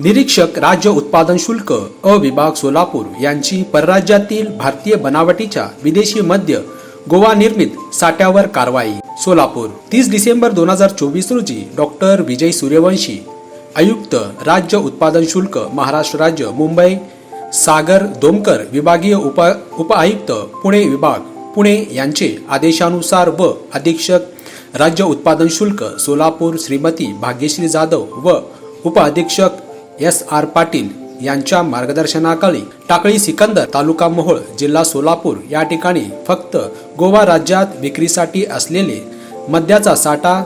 निरीक्षक राज्य उत्पादन शुल्क अ विभाग सोलापूर यांची परराज्यातील भारतीय बनावटीच्या विदेशी मद्य गोवा निर्मित साठ्यावर कारवाई. सोलापूर तीस डिसेंबर दोन हजार चोवीस रोजी डॉक्टर विजय सूर्यवंशी आयुक्त राज्य उत्पादन शुल्क महाराष्ट्र राज्य मुंबई सागर दोमकर विभागीय उप आयुक्त पुणे विभाग पुणे यांचे आदेशानुसार व अधीक्षक राज्य उत्पादन शुल्क सोलापूर श्रीमती भाग्यश्री जाधव व उपअधीक्षक एस आर पाटील यांच्या मार्गदर्शनाखाली टाकळी सिकंदर तालुका मोहोळ जिल्हा सोलापूर या ठिकाणी फक्त गोवा राज्यात विक्रीसाठी असलेले मद्याचा साठा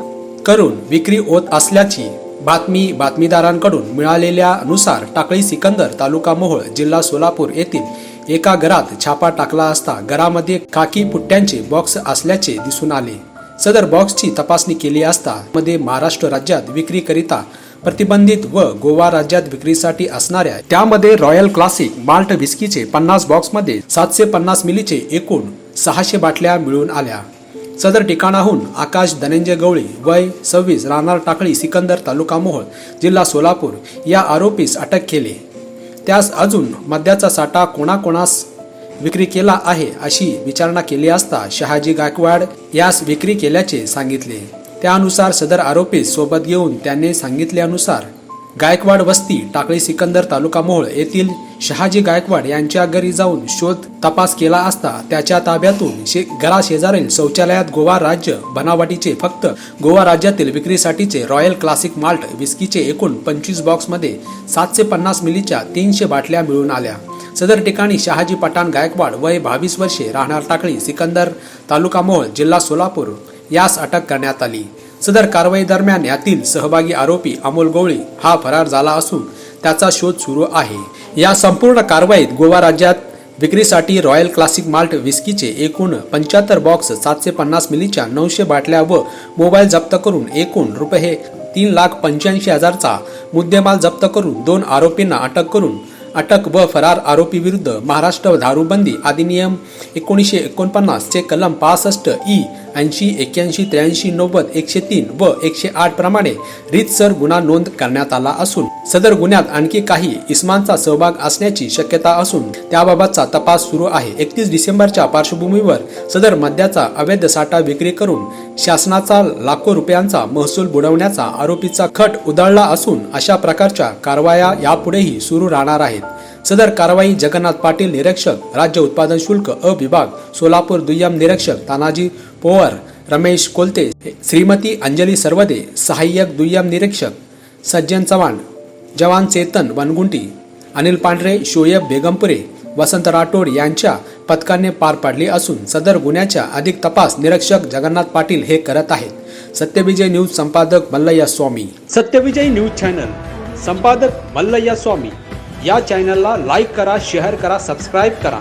करून विक्री होत असल्याची बातमी बातमीदारांकडून मिळालेल्यानुसार टाकळी सिकंदर तालुका मोहोळ जिल्हा सोलापूर येथील एका घरात छापा टाकला असता घरामध्ये खाकी पुट्ट्यांचे बॉक्स असल्याचे दिसून आले. सदर बॉक्सची तपासणी केली असता मध्ये महाराष्ट्र राज्यात विक्रीकरिता प्रतिबंधित व गोवा राज्यात विक्रीसाठी असणाऱ्या त्यामध्ये रॉयल क्लासिक माल्ट विस्कीचे पन्नास बॉक्समध्ये सातशे पन्नास मिलीचे एकूण सहाशे बाटल्या मिळून आल्या. सदर ठिकाणाहून आकाश धनंजय गवळी वय सव्वीस राहणार टाकळी सिकंदर तालुका मोहोळ जिल्हा सोलापूर या आरोपीस अटक केले. त्यास अजून मद्याचा साठा कोणाकोणास विक्री केला आहे अशी विचारणा केली असता शहाजी गायकवाड यास विक्री केल्याचे सांगितले. त्यानुसार सदर आरोपीस सोबत घेऊन त्याने सांगितल्यानुसार गायकवाड वस्ती टाकळी सिकंदर तालुका मोहोळ येथील शहाजी गायकवाड यांच्या घरी जाऊन शोध तपास केला असता त्याच्या ताब्यातून शे घराशेजारील शौचालयात गोवा राज्य बनावटीचे फक्त गोवा राज्यातील विक्रीसाठीचे रॉयल क्लासिक माल्ट विस्कीचे एकूण पंचवीस बॉक्समध्ये सातशे पन्नास मिलीच्या तीनशे बाटल्या मिळून आल्या. सदर ठिकाणी शहाजी पठाण गायकवाड वय बावीस वर्षे राहणार टाकळी सिकंदर तालुका मोहोळ जिल्हा सोलापूर यास अटक करण्यात आली. सदर कारवाई दरम्यान यातील सहभागी आरोपी अमोल गवळी हा फरार झाला असून त्याचा शोध सुरू आहे. या संपूर्ण कारवाईत गोवा राज्यात विक्रीसाठी रॉयल क्लासिक माल्ट विस्कीचे एकूण पंच्याहत्तर बॉक्स सातशे पन्नास मिलीच्या नऊशे बाटल्या व मोबाईल जप्त करून एकूण रुपये तीन लाख पंच्याऐंशी हजारचा मुद्देमाल जप्त करून दोन आरोपींना अटक करून अटक व फरार आरोपी विरुद्ध महाराष्ट्र दारूबंदी अधिनियम एकोणीसशे एकोणपन्नास चे कलम पासष्ट ई ऐंशी एक्क्याऐंशी त्र्याऐंशी नव्वद एकशे तीन व एकशे आठ प्रमाणे रीतसर गुन्हा नोंद करण्यात आला असून सदर गुन्ह्यात आणखी काही इस्मांचा सहभाग असण्याची शक्यता असून त्याबाबतचा तपास सुरू आहे. एकतीस डिसेंबरच्या पार्श्वभूमीवर सदर मद्याचा अवैध साठा विक्री करून शासनाचा लाखो रुपयांचा महसूल बुडवण्याचा आरोपीचा खट उधळला असून अशा प्रकारच्या कारवाया यापुढेही सुरू राहणार आहेत. सदर कारवाई जगन्नाथ पाटील निरीक्षक राज्य उत्पादन शुल्क अ विभाग सोलापूर दुय्यम निरीक्षक तानाजी पोवर रमेश कोलते श्रीमती अंजली सर्वदे सहाय्यक दुय्यम निरीक्षक सज्जन चव्हाण जवान चेतन वनगुंटी अनिल पांढरे शोएब बेगमपुरे वसंत राठोड यांच्या पथकाने पार पाडली असून सदर गुन्ह्याच्या अधिक तपास निरीक्षक जगन्नाथ पाटील हे करत आहेत. सत्यविजय न्यूज संपादक मल्लय्या स्वामी. सत्यविजय न्यूज चॅनल संपादक मल्लय्या स्वामी. या चॅनलला लाईक करा शेअर करा सबस्क्राईब करा.